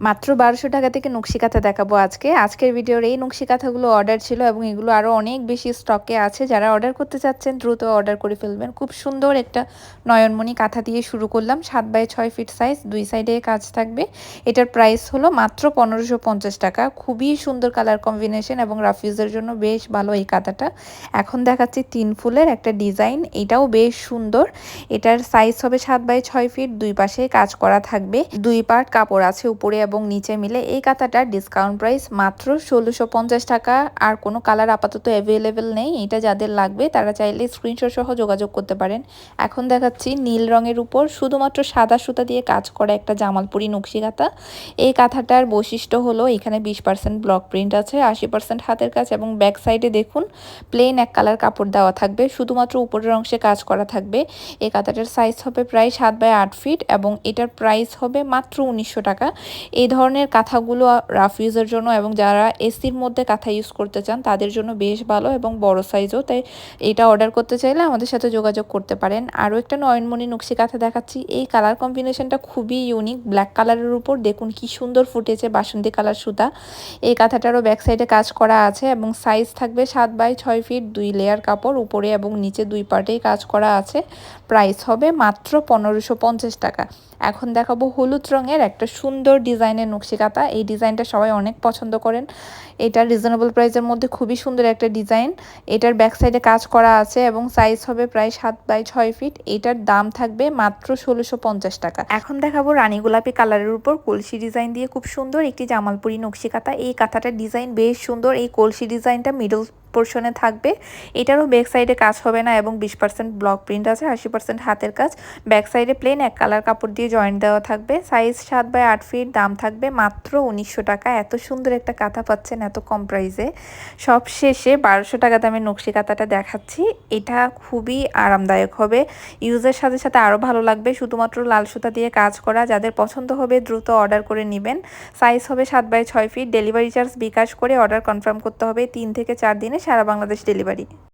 মাত্র বারোশো টাকা থেকে নকশি কাঁথা দেখাবো আজকে। আজকের ভিডিওর এই নকশি কাঁথাগুলো অর্ডার ছিল এবং এগুলো আরও অনেক বেশি স্টকে আছে। যারা অর্ডার করতে চাচ্ছেন, দ্রুত অর্ডার করে ফেলবেন। খুব সুন্দর একটা নয়নমণি কাঁথা দিয়ে শুরু করলাম। সাত বাই ছয় ফিট সাইজ দুই সাইডে কাজ থাকবে। এটার প্রাইস হলো মাত্র পনেরোশো পঞ্চাশ টাকা। খুবই সুন্দর কালার কম্বিনেশন এবং রাফিউজের জন্য বেশ ভালো এই কাঁথাটা। এখন দেখাচ্ছি তিন ফুলের একটা ডিজাইন এটাও বেশ সুন্দর। এটার সাইজ হবে সাত বাই ছয় ফিট দুই পাশে কাজ করা থাকবে। দুই পার্ট কাপড় আছে উপরে এবং নিচে মিলে এই কাঁথাটার ডিসকাউন্ট প্রাইস মাত্র ষোলোশো পঞ্চাশ টাকা। আর কোনো কালার আপাতত অ্যাভেলেবেল নেই। এটা যাদের লাগবে, তারা চাইলে স্ক্রিনশট সহ যোগাযোগ করতে পারেন। এখন দেখাচ্ছি নীল রঙের উপর শুধুমাত্র সাদা সুতা দিয়ে কাজ করা একটা জামালপুরি নকশি কাঁথা। এই কাঁথাটার বৈশিষ্ট্য হলো এখানে বিশ পার্সেন্ট ব্লক প্রিন্ট আছে, আশি পার্সেন্ট হাতের কাজ এবং ব্যাক সাইডে দেখুন প্লেন এক কালার কাপড় দেওয়া থাকবে। শুধুমাত্র উপরের অংশে কাজ করা থাকবে। এই কাঁথাটার সাইজ হবে প্রায় সাত বাই আট ফিট এবং এটার প্রাইস হবে মাত্র উনিশশো টাকা। এই ধরনের কাঁথাগুলো রাফ ইউজের জন্য এবং যারা এসির মধ্যে কাঁথা ইউজ করতে চান, তাদের জন্য বেশ ভালো এবং বড় সাইজও তাই এটা অর্ডার করতে চাইলে আমাদের সাথে যোগাযোগ করতে পারেন। আরও একটা নয়নমণি নকশি কাঁথা দেখাচ্ছি। এই কালার কম্বিনেশনটা খুবই ইউনিক ব্ল্যাক কালারের উপর। দেখুন কি সুন্দর ফুটেছে বাসন্তী কালার সুতা। এই কাঁথাটারও ব্যাক সাইডে কাজ করা আছে এবং সাইজ থাকবে সাত বাই ছয় ফিট দুই লেয়ার কাপড়, উপরে এবং নিচে দুই পার্টেই কাজ করা আছে। প্রাইস হবে মাত্র পনেরোশো টাকা। এখন দেখাবো হলুদ রঙের একটা সুন্দর ডিজাইনের নকশি কাঁথা। এই ডিজাইনটা সবাই অনেক পছন্দ করেন। এটা রিজনেবল প্রাইসের মধ্যে খুবই সুন্দর একটা ডিজাইন। এটার ব্যাক সাইডে কাজ করা আছে এবং সাইজ হবে প্রায় সাত বাই ছয় ফিট এটার দাম থাকবে মাত্র ষোলোশো পঞ্চাশ টাকা। এখন দেখাবো রানী গোলাপি কালারের উপর কলসি ডিজাইন দিয়ে খুব সুন্দর একটি জামালপুরি নকশি কাঁথা। এই কাঁথাটার ডিজাইন বেশ সুন্দর। এই কলসি ডিজাইনটা মিডল পোর্শনে থাকবে। এটারও ব্যাক সাইডে কাজ হবে না এবং বিশ পার্সেন্ট ব্লক প্রিন্ট আছে, আশি পার্সেন্ট হাতের কাজ। ব্যাক সাইডে প্লেন এক কালার কাপড় দিয়ে জয়েন্ট দেওয়া থাকবে। সাইজ সাত বাই আট ফিট দাম থাকবে মাত্র উনিশশো টাকা। এত সুন্দর একটা কাঁথা পাচ্ছেন এত কম প্রাইসে সব শেষে বারোশো টাকা দামের নকশি কাঁথাটা দেখাচ্ছি। এটা খুবই আরামদায়ক হবে। ইউজের সাথে সাথে আরও ভালো লাগবে। শুধুমাত্র লাল সুতা দিয়ে কাজ করা। যাদের পছন্দ হবে দ্রুত অর্ডার করে নেবেন। সাইজ হবে সাত বাই ছয় ফিট ডেলিভারি চার্জ বিকাশ করে অর্ডার কনফার্ম করতে হবে। তিন থেকে চার দিনে সারা বাংলাদেশ ডেলিভারি।